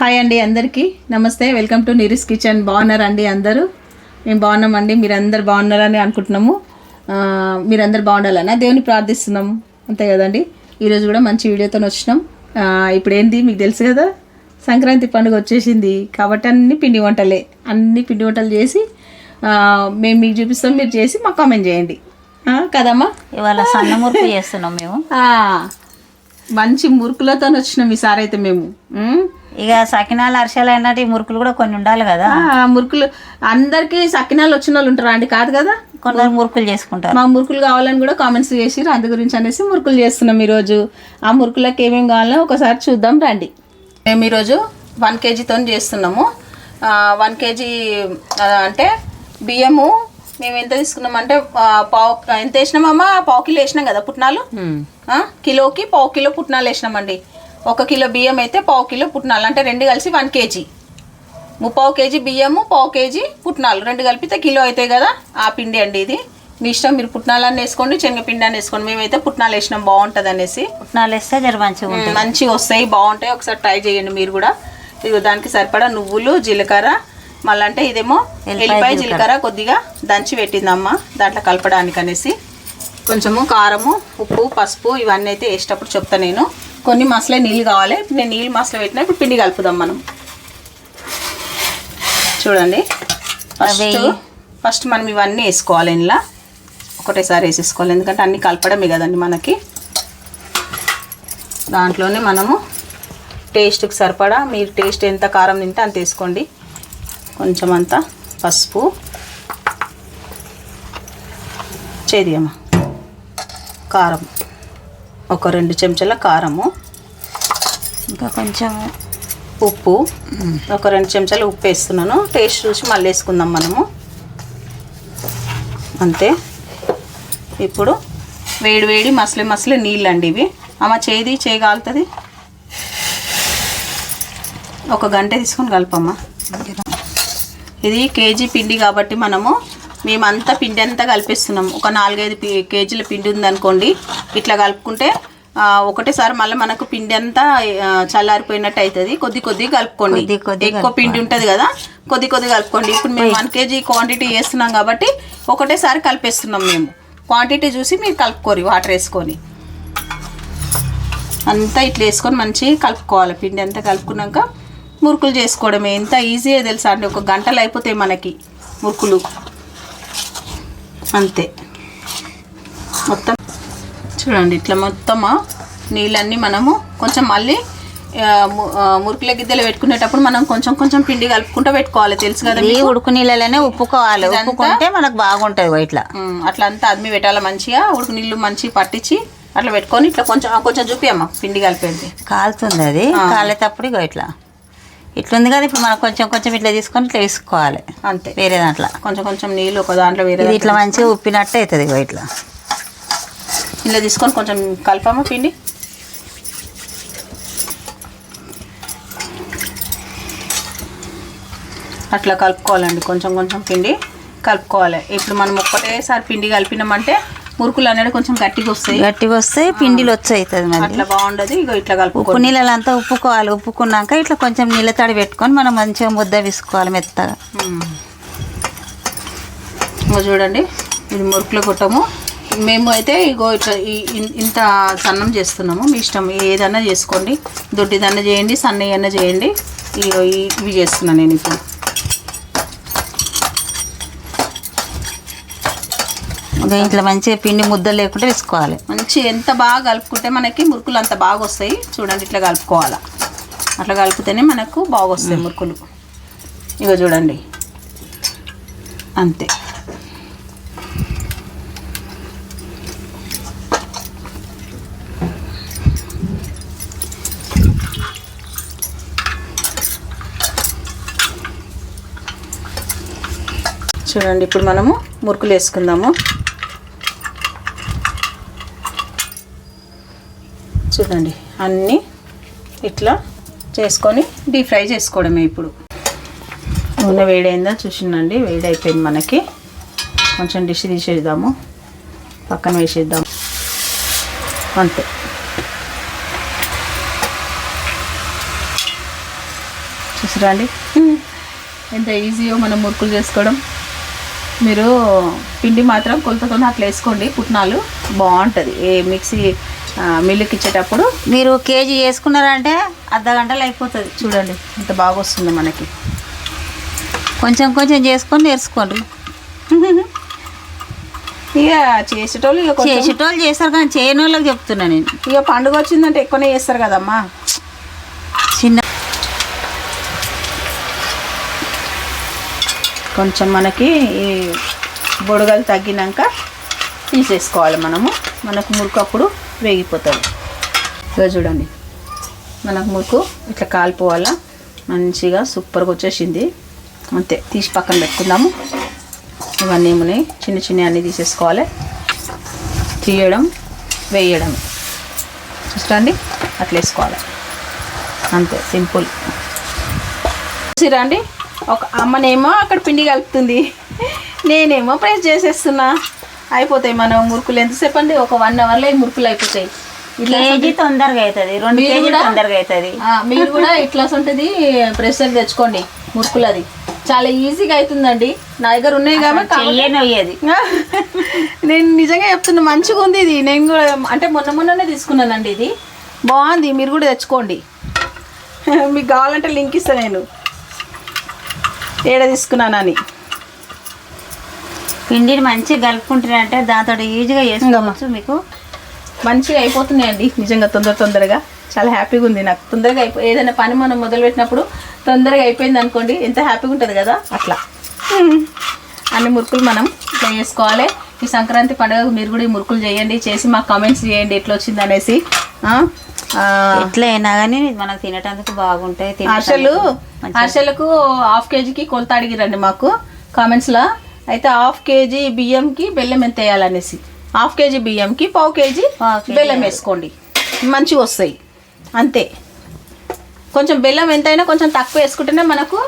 Hi అండి అందరికీ. నమస్తే. వెల్కమ్ టు నిరిస్ కిచెన్ బాగున్నారా అండి అందరూ? మేము బాగున్నామండి. మీరు అందరు బాగున్నారని అనుకుంటున్నాము. మీరందరు బాగుండాలన్నా దేవుని ప్రార్థిస్తున్నాము. అంతే కదండి. ఈరోజు కూడా మంచి వీడియోతో వచ్చినాం. ఇప్పుడు ఏంది? మీకు తెలుసు కదా సంక్రాంతి పండుగ వచ్చేసింది. కాబట్టి అన్ని పిండి వంటలే. అన్ని పిండి వంటలు చేసి మేము మీకు చూపిస్తాం. మీరు చేసి మాకు కామెంట్ చేయండి. కదమ్మా? ఇవాళ సన్న మురుకు చేస్తున్నాం మేము. మంచి మురుకులతో వచ్చినాం ఈసారి అయితే మేము. ఇక సకినాలు అరిసెలు అన్నట్టు ఈ మురుకులు కూడా కొన్ని ఉండాలి కదా. ఆ, మురుకులు అందరికి సకినాలు వచ్చిన వాళ్ళు ఉంటారా అండి? కాదు కదా? కొందరు మురుకులు చేసుకుంటారు. మా మురుకులు కావాలని కూడా కామెంట్స్ చేసిర్రు. అందు గురించి అనేసి మురుకులు చేస్తున్నాం ఈరోజు. ఆ మురుకులకు ఏమేమి కావాలో ఒకసారి చూద్దాం రండి. మేము ఈరోజు వన్ కేజీతో చేస్తున్నాము. వన్ కేజీ ఆ, అంటే బియ్యము మేము ఎంత తీసుకున్నాం అంటే ఆ, పావు ఎంత వేసినామమ్మా? పావు కిలో వేసినాం కదా పుట్నాలు? ఆ, కిలోకి పావు కిలో పుట్నాలు వేసినామండి. ఒక కిలో బియ్యం అయితే పావు కిలో పుట్నాలు అంటే రెండు కలిసి వన్ కేజీ. ముప్పావు కేజీ బియ్యము పావు కేజీ పుట్నాలు. రెండు కలిపితే కిలో అవుతాయి కదా ఆ పిండి అండి ఇది. మీ ఇష్టం మీరు పుట్నాలన్నీ వేసుకోండి శనగపిండి అని వేసుకోండి. మేమైతే పుట్నాలు వేసినాం బాగుంటుంది అనేసి పుట్నాలు వేస్తే జర మంచిగా మంచిగా వస్తాయి బాగుంటాయి. ఒకసారి ట్రై చేయండి మీరు కూడా. ఇదిగో దానికి సరిపడా నువ్వులు జీలకర్ర మళ్ళీ అంటే ఇదేమో ఎల్లిపాయ. జీలకర్ర. కొద్దిగా దంచి పెట్టిందమ్మ దాంట్లో కలపడానికి అనేసి కొంచెము కారము ఉప్పు పసుపు ఇవన్నీ అయితే వేసేటప్పుడు చెప్తా నేను. కొన్ని మసాలా నీళ్ళు కావాలి. ఇప్పుడు నేను నీళ్ళు మసాలా పెట్టినా ఇప్పుడు పిండి కలుపుదాం మనం. చూడండి. ఫస్ట్ అవి- ఫస్ట్ మనం ఇవన్నీ వేసుకోవాలి ఇందులో. ఒకటేసారి వేసేసుకోవాలి. ఎందుకంటే అన్ని కలపడమే కదండి మనకి. దాంట్లోనే మనము టేస్ట్కి సరిపడా మీరు టేస్ట్ ఎంత కారం తింటే అంత వేసుకోండి. కొంచెం అంత పసుపు. చేదియమ్మ. కారం. ఒక రెండు చెంచాల కారము. ఇంకా కొంచెం ఉప్పు. ఒక రెండు చెంచాలు ఉప్పు వేస్తున్నాను. టేస్ట్ చూసి మళ్ళీ వేసుకుందాం మనము. అంతే. ఇప్పుడు వేడి వేడి మసలి మసలి నీళ్ళు అండి ఇవి. అమ్మ చేది చేయగలుగుతుంది ఒక గంట తీసుకొని కలపమ్మా. ఇది కేజీ పిండి కాబట్టి మనము మేమంతా పిండి అంతా కలిపిస్తున్నాం. ఒక నాలుగైదు కేజీల పిండి ఉందనుకోండి. ఇట్లా కలుపుకుంటే ఒకటేసారి మళ్ళీ మనకు పిండి అంతా చల్లారిపోయినట్టు అవుతుంది కొద్ది కొద్ది కలుపుకోండి ఎక్కువ పిండి ఉంటుంది కదా కొద్ది కొద్ది కలుపుకోండి. ఇప్పుడు మేము వన్ కేజీ క్వాంటిటీ చేస్తున్నాం కాబట్టి ఒకటేసారి కలిపేస్తున్నాం మేము. క్వాంటిటీ చూసి మీరు కలుపుకోరు వాటర్ వేసుకొని. అంతా ఇట్లా వేసుకొని మంచిగా కలుపుకోవాలి. పిండి అంతా కలుపుకున్నాక మురుకులు చేసుకోవడమే. ఎంత ఈజీయే తెలుసా అండి? ఒక గంటలు అయిపోతాయి మనకి మురుకులు. అంతే. మొత్తం చూడండి ఇట్లా మొత్తము నీళ్ళన్నీ మనము కొంచెం మళ్ళీ ము- మురుకుల గిద్దెలు పెట్టుకునేటప్పుడు మనం కొంచెం కొంచెం పిండి కలుపుకుంటూ పెట్టుకోవాలి. తెలుసు కదా మీకు? ఉడుకు నీళ్ళలోనే ఉప్పుకోవాలి. ఉప్పుకుంటే మనకు బాగుంటుంది ఇట్లా. అట్లా అంతా అదిమి పెట్టాలి మంచిగా. ఉడుకు నీళ్ళు మంచిగా పట్టించి అట్లా పెట్టుకొని ఇట్లా కొంచెం కొంచెం చూపి అమ్మ పిండి కలిపేది. కాలుతుంది అది. కాలేటప్పుడు ఇగో ఇట్లా. ఇట్లుంది కదా ఇప్పుడు మనం కొంచెం కొంచెం ఇట్లా తీసుకొని ఇట్లా వేసుకోవాలి. అంతే. వేరే దాంట్లో. కొంచెం కొంచెం నీళ్ళు ఒక దాంట్లో వేరే ఇట్లా మంచిగా ఉప్పినట్టు అవుతుంది ఇగో ఇట్లా. ఇలా తీసుకొని కొంచెం కలపమ్మా పిండి? అట్లా కలుపుకోవాలండి కొంచెం కొంచెం పిండి కలుపుకోవాలి. ఇప్పుడు మనం ఒక్కటేసారి పిండి కలిపినామంటే మురుకులు అనేది కొంచెం గట్టిగా వస్తాయి. గట్టిగా వస్తే పిండిలు వచ్చి అవుతుంది మరి అట్లా బాగుండదు ఇగో ఇట్లా ఉప్పు కలుపుకోవాలి నీళ్ళంతా ఉప్పుకోవాలి ఉప్పుకున్నాక ఇట్లా కొంచెం నీళ్ళ తడి పెట్టుకొని మనం మంచిగా ముద్ద విసుకోవాలి మెత్తగా. చూడండి ఇది మురుకులు కొట్టము. మేము అయితే ఇగో ఇట్లా ఇంత సన్నం చేస్తున్నాము. మీ ఇష్టం ఏదన్నా చేసుకోండి. దొడ్డిదన్నా చేయండి సన్నయ్య అన్న చేయండి. ఇగో ఇవి చేస్తున్నాను నేను ఇప్పుడు. ఇట్లా మంచిగా పిండి ముద్ద లేకుండా వేసుకోవాలి. మంచి ఎంత బాగా కలుపుకుంటే మనకి మురుకులు అంత బాగా వస్తాయి చూడండి ఇట్లా కలుపుకోవాలా. అట్లా కలిపితేనే మనకు బాగా వస్తాయి మురుకులు. ఇగో చూడండి. అంతే. చూడండి ఇప్పుడు మనము మురుకులు వేసుకుందాము. చూడండి అన్నీ ఇట్లా చేసుకొని డీప్ ఫ్రై చేసుకోవడమే ఇప్పుడు. నూనె వేడైందా చూసిందండి వేడి అయిపోయింది మనకి. కొంచెం డిష్ తీసేద్దాము పక్కన వేసేద్దాం అంతే. చూసిరండి? ఎంత ఈజీయో మనం మురుకులు చేసుకోవడం. మీరు పిండి మాత్రం కొలతతో అట్లా వేసుకోండి. పుట్నాలు బాగుంటుంది. ఏ మిక్సీ మిల్లుకి ఇచ్చేటప్పుడు మీరు కేజీ వేసుకున్నారంటే అర్ధ గంటలు అయిపోతుంది. చూడండి ఎంత బాగా వస్తుంది మనకి. కొంచెం కొంచెం చేసుకొని నేర్చుకోండి. ఇక చేసేటోళ్ళు ఇక చేసేటోళ్ళు చేస్తారు కానీ చేయని వాళ్ళకి చెప్తున్నా నేను. ఇక పండుగ వచ్చిందంటే ఎక్కువనే చేస్తారు కదమ్మా. చిన్న కొంచెం మనకి ఈ బొడగలు తగ్గినాక తీసేసుకోవాలి మనము. మనకు మురుకు అప్పుడు వేగిపోతుంది. ఇక చూడండి. మనకు మురుకు ఇట్లా కాలిపోవాలా? మంచిగా సూపర్గా వచ్చేసింది. అంతే తీసి పక్కన పెట్టుకుందాము. ఇవన్నీ ఏమున్నాయి? చిన్న చిన్న అన్నీ తీసేసుకోవాలి. తీయడం వేయడం. చూడండి అట్లా వేసుకోవాలి. అంతే సింపుల్. చూసిరా అండి ఒక అమ్మనేమో అక్కడ పిండి కలుపుతుంది. నేనేమో ప్రెస్ చేసేస్తున్నా. అయిపోతాయి మన మురుకులు ఎంతసేపు అండి ఒక వన్ అవర్లో మురుకులు అయిపోతాయి. ఇట్లా కేజీ తొందరగా అవుతుంది రెండు కేజీ కూడా- తొందరగా అవుతుంది మీరు కూడా ఇట్లా ఉంటుంది ప్రెషర్ తెచ్చుకోండి మురుకులు అది చాలా ఈజీగా అవుతుందండి నా దగ్గర ఉన్నాయి కాబట్టి నేను నిజంగా చెప్తున్నా మంచిగా ఉంది ఇది. నేను కూడా అంటే మొన్న మొన్ననే తీసుకున్నానండి ఇది. బాగుంది మీరు కూడా తెచ్చుకోండి. మీకు కావాలంటే లింక్ ఇస్తాను నేను. ఏడ తీసుకున్నానని. పిండిని మంచిగా కలుపుకుంటారంటే దాంతో ఈజీగా చేసుకోవచ్చు మీకు. మంచిగా అయిపోతున్నాయండి. నిజంగా తొందర తొందరగా. చాలా హ్యాపీగా ఉంది నాకు. తొందరగా అయిపో ఏదైనా పని మనం మొదలు పెట్టినప్పుడు తొందరగా అయిపోయింది అనుకోండి ఎంత హ్యాపీగా ఉంటుంది కదా? అట్లా. అన్ని మురుకులు మనం ఇట్లా చేసుకోవాలి. ఈ సంక్రాంతి పండుగకు మీరు కూడా ఈ మురుకులు చేయండి. చేసి మాకు కామెంట్స్ చేయండి ఎట్లా వచ్చింది అనేసి. ఆ, ఆ, ఎట్లా అయినా కానీ మనకు తినటానికి బాగుంటాయి తినటానికి అరిసెలకు హాఫ్ కేజీకి కొలత అడిగిరండి మాకు. కామెంట్స్లో అయితే హాఫ్ కేజీ బియ్యంకి బెల్లం ఎంత వేయాలనేసి? హాఫ్ కేజీ బియ్యంకి పావు కేజీ బెల్లం వేసుకోండి. మంచిగా వస్తాయి. అంతే. కొంచెం బెల్లం ఎంతైనా కొంచెం తక్కువ వేసుకుంటేనే మనకు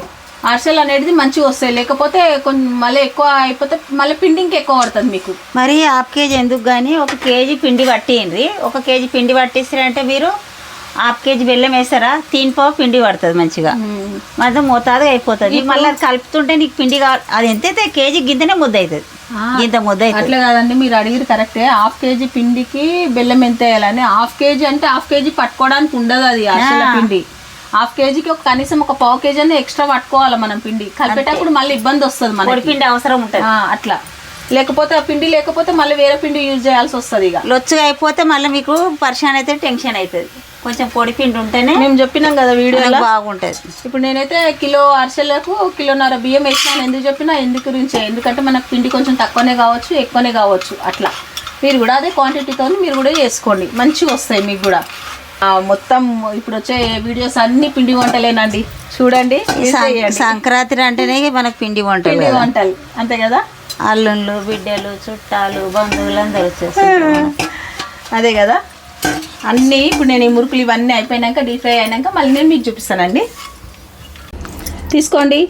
అరిసెలు అనేది మంచిగా వస్తాయి. లేకపోతే కొంచెం మళ్ళీ ఎక్కువ అయిపోతే మళ్ళీ పిండి ఎక్కువ పడుతుంది మీకు. మరి హాఫ్ కేజీ ఎందుకు కానీ ఒక కేజీ పిండి పట్టిండ్రి. ఒక కేజీ పిండి పట్టిస్తారంటే మీరు హాఫ్ కేజీ బెల్లం వేస్తారా? తీన్ పావు పిండి పడుతుంది మంచిగా. మొత్తం మోతాదుగా అయిపోతుంది. మళ్ళీ అది కలుపుతుంటే నీకు పిండి కావాలి అది ఎంత అయితే కేజీ గింతనే ముద్ద అవుతుంది గింత ముద్ద అట్లా కాదండి మీరు అడిగిరు కరెక్టే. హాఫ్ కేజీ పిండికి బెల్లం ఎంత వేయాలని. హాఫ్ కేజీ అంటే హాఫ్ కేజీ పట్టుకోవడానికి ఉండదు అది అసలు పిండి. హాఫ్ కేజీకి ఒక కనీసం ఒక పావు కేజీ అనేది ఎక్స్ట్రా పట్టుకోవాలి మనం పిండి. కలిపేటప్పుడు మళ్ళీ ఇబ్బంది వస్తుంది మనకి. పిండి అవసరం ఉంటుంది. అట్లా. లేకపోతే ఆ పిండి లేకపోతే మళ్ళీ వేరే పిండి యూజ్ చేయాల్సి వస్తుంది ఇక. లొచ్చుగా అయిపోతే మళ్ళీ మీకు పరిశాన్ అయితే టెన్షన్ అవుతుంది కొంచెం పొడి పిండి ఉంటేనే మేము చెప్పినాం కదా వీడియోలో. బాగుంటుంది. ఇప్పుడు నేనైతే కిలో అరిసెలకు కిలోన్నర బియ్యం వేసినాను. ఎందుకు చెప్పినా? ఎందుకు గురించే? ఎందుకంటే మనకు పిండి కొంచెం తక్కువనే కావచ్చు ఎక్కువనే కావచ్చు. అట్లా. మీరు కూడా అదే క్వాంటిటీతో మీరు కూడా చేసుకోండి. మంచిగా వస్తాయి మీకు కూడా. మొత్తం ఇప్పుడు వచ్చే వీడియోస్ అన్ని పిండి వంటలేనండి. చూడండి. సంక్రాంతి అంటేనే మనకు పిండి వంటలు పిండి. వంటలు. అంతే కదా? అల్లుళ్ళు బిడ్డలు చుట్టాలు బంధువులు అందరు వచ్చేస్తారు అదే కదా? అన్నీ ఇప్పుడు నేను ఈ మురుకులు ఇవన్నీ అయిపోయినాక డీప్ ఫ్రై అయినాక మళ్ళీ నేను మీకు చూపిస్తానండి. తీసుకోండి.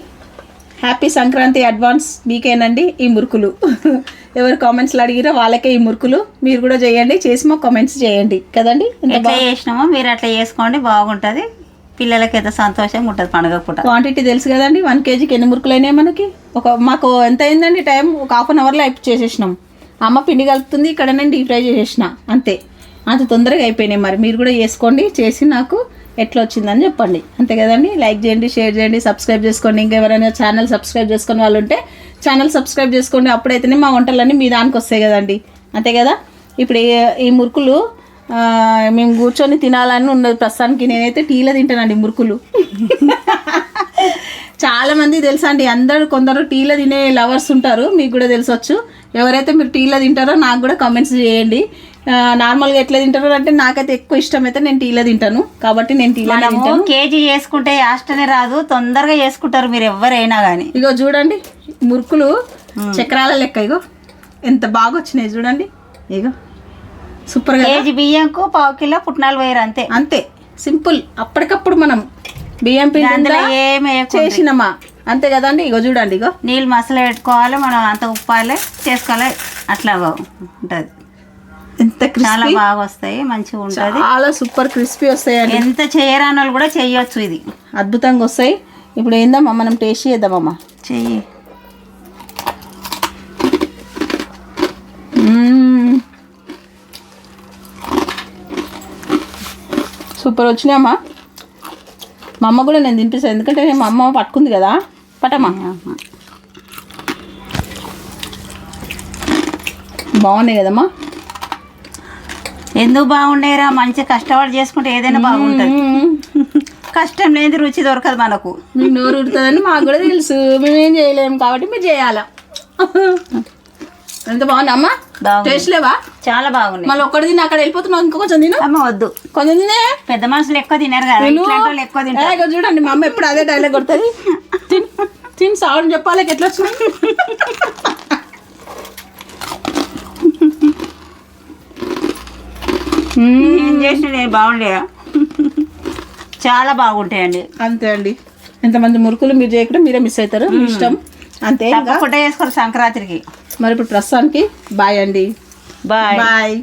హ్యాపీ సంక్రాంతి అడ్వాన్స్ మీకేనండి ఈ మురుకులు. ఎవరు కామెంట్స్లో అడిగిరో వాళ్ళకే ఈ మురుకులు. మీరు కూడా చేయండి చేసి మాకు కామెంట్స్ చేయండి. కదండి? ఎట్లా చేసినామో మీరు అట్లా చేసుకోండి బాగుంటుంది. పిల్లలకి ఎంత సంతోషంగా ఉంటుంది పండుగ పూట. క్వాంటిటీ తెలుసు కదండి వన్ కేజీకి ఎన్ని మురుకులు అయినాయి మనకి? ఒక మాకు ఎంత అయిందండి టైం? ఒక హాఫ్ అన్ అవర్లో అయిపో చేసేసినాం. అమ్మ పిండి కలుపుతుంది ఇక్కడ నేను డీప్ ఫ్రై చేసేసిన అంతే. అంత తొందరగా అయిపోయినాయి. మరి మీరు కూడా చేసుకోండి చేసి నాకు ఎట్లా వచ్చిందని చెప్పండి. అంతే కదండి? లైక్ చేయండి షేర్ చేయండి సబ్స్క్రైబ్ చేసుకోండి. ఇంకా ఎవరైనా ఛానల్ సబ్స్క్రైబ్ చేసుకునే వాళ్ళు ఉంటే ఛానల్ సబ్స్క్రైబ్ చేసుకోండి. అప్పుడైతేనే మా వంటలన్నీ మీ దానికి వస్తాయి కదండి. అంతే కదా? ఇప్పుడు ఈ- మురుకులు మేము కూర్చొని తినాలని ఉన్నది ప్రస్తుతానికి నేనైతే టీలో తింటానండి మురుకులు. చాలామంది తెలుసా అండి అందరూ కొందరు టీలో తినే లవర్స్ ఉంటారు. మీకు కూడా తెలిసొచ్చు. ఎవరైతే మీరు టీలో తింటారో నాకు కూడా కామెంట్స్ చేయండి. నార్మల్గా ఎట్లా తింటారో అంటే నాకైతే ఎక్కువ ఇష్టం అయితే నేను టీలో తింటాను. కాబట్టి నేను టీలో తింటాను. కేజీ చేసుకుంటే యాస్టనే రాదు తొందరగా చేసుకుంటారు మీరు ఎవరైనా కానీ ఇగో చూడండి మురుకులు చక్రాల లెక్క ఇగో. ఎంత బాగా వచ్చినాయి చూడండి. ఇగో సూపర్ కేజీ బియ్యంకు పావు కిలో పుట్నాలు వేయరు అంతే. అంతే సింపుల్. అప్పటికప్పుడు మనం బియ్యం పిండి చేసినమా? అంతే కదండి. ఇగో చూడండి ఇగో. నీళ్ళు మసాలా పెట్టుకోవాలి మనం అంత ఉప్పాలి చేసుకోవాలి అట్లా ఉంటుంది. ఎంత చాలా బాగా వస్తాయి మంచిగా ఉంటుంది. చాలా సూపర్ క్రిస్పీ వస్తాయండి. ఎంత చేయరాని కూడా చెయ్యొచ్చు ఇది. అద్భుతంగా వస్తాయి. ఇప్పుడు ఏందమ్మా మనం టేస్ట్ చేద్దామమ్మా చెయ్యి. సూపర్ వచ్చినాయమ్మా మా అమ్మ కూడా నేను తినిపిస్తాను. ఎందుకంటే మా అమ్మ పట్టుకుంది కదా. పట్టమ్మా. బాగున్నాయి కదమ్మా. ఎందుకు బాగుండేరా? మంచి కష్టపడి చేసుకుంటే ఏదైనా బాగుంటుంది. కష్టం లేని రుచి దొరకదు మనకు. నోరు ఉడుతుందని మాకు కూడా తెలుసు. మేమేం చేయలేము కాబట్టి మీరు చేయాలా. ఎంత బాగుంది అమ్మా? బాగుంది. టేస్ట్ లేవా? చాలా బాగున్నాయి మళ్ళీ ఒక్కటి తిని అక్కడ వెళ్ళిపోతున్నావు ఇంకో కొంచెం తిను. అమ్మ వద్దు. కొంచెం తినే? పెద్ద మనుషులు ఎక్కువ తినరు కదా ఎక్కువ తింటారు. చూడండి మా అమ్మ ఎప్పుడు అదే డైలాగ్ కొడుతుంది. తిన్. సౌండ్ చెప్పాలి ఎట్లా వచ్చినాయి ఏం చేసిన నేను బాగుండే చాలా బాగుంటాయండి. అంతే అండి. ఎంతమంది మురుకులు మీరు చేయకుండా మీరే మిస్ అవుతారు. మీ ఇష్టం. అంతే తప్పకుండా చేసుకోరు సంక్రాంతికి. మరి ఇప్పుడు ప్రస్తుతానికి బాయ్ అండి. బాయ్. బాయ్.